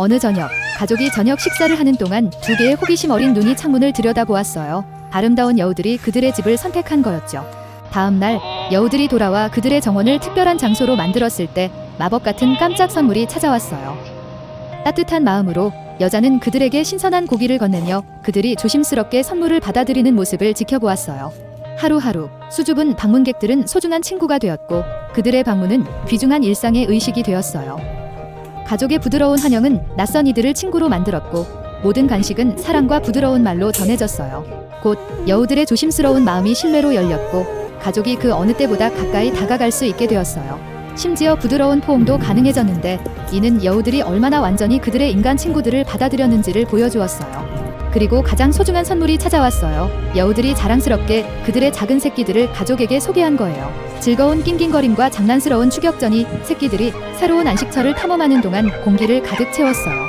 어느 저녁, 가족이 저녁 식사를 하는 동안 두 개의 호기심 어린 눈이 창문을 들여다보았어요. 아름다운 여우들이 그들의 집을 선택한 거였죠. 다음 날, 여우들이 돌아와 그들의 정원을 특별한 장소로 만들었을 때 마법 같은 깜짝 선물이 찾아왔어요. 따뜻한 마음으로 여자는 그들에게 신선한 고기를 건네며 그들이 조심스럽게 선물을 받아들이는 모습을 지켜보았어요. 하루하루 수줍은 방문객들은 소중한 친구가 되었고 그들의 방문은 귀중한 일상의 의식이 되었어요. 가족의 부드러운 환영은 낯선 이들을 친구로 만들었고 모든 간식은 사랑과 부드러운 말로 전해졌어요. 곧 여우들의 조심스러운 마음이 신뢰로 열렸고 가족이 그 어느 때보다 가까이 다가갈 수 있게 되었어요. 심지어 부드러운 포옹도 가능해졌는데 이는 여우들이 얼마나 완전히 그들의 인간 친구들을 받아들였는지를 보여주었어요. 그리고 가장 소중한 선물이 찾아왔어요. 여우들이 자랑스럽게 그들의 작은 새끼들을 가족에게 소개한 거예요. 즐거운 낑낑거림과 장난스러운 추격전이 새끼들이 새로운 안식처를 탐험하는 동안 공기를 가득 채웠어요.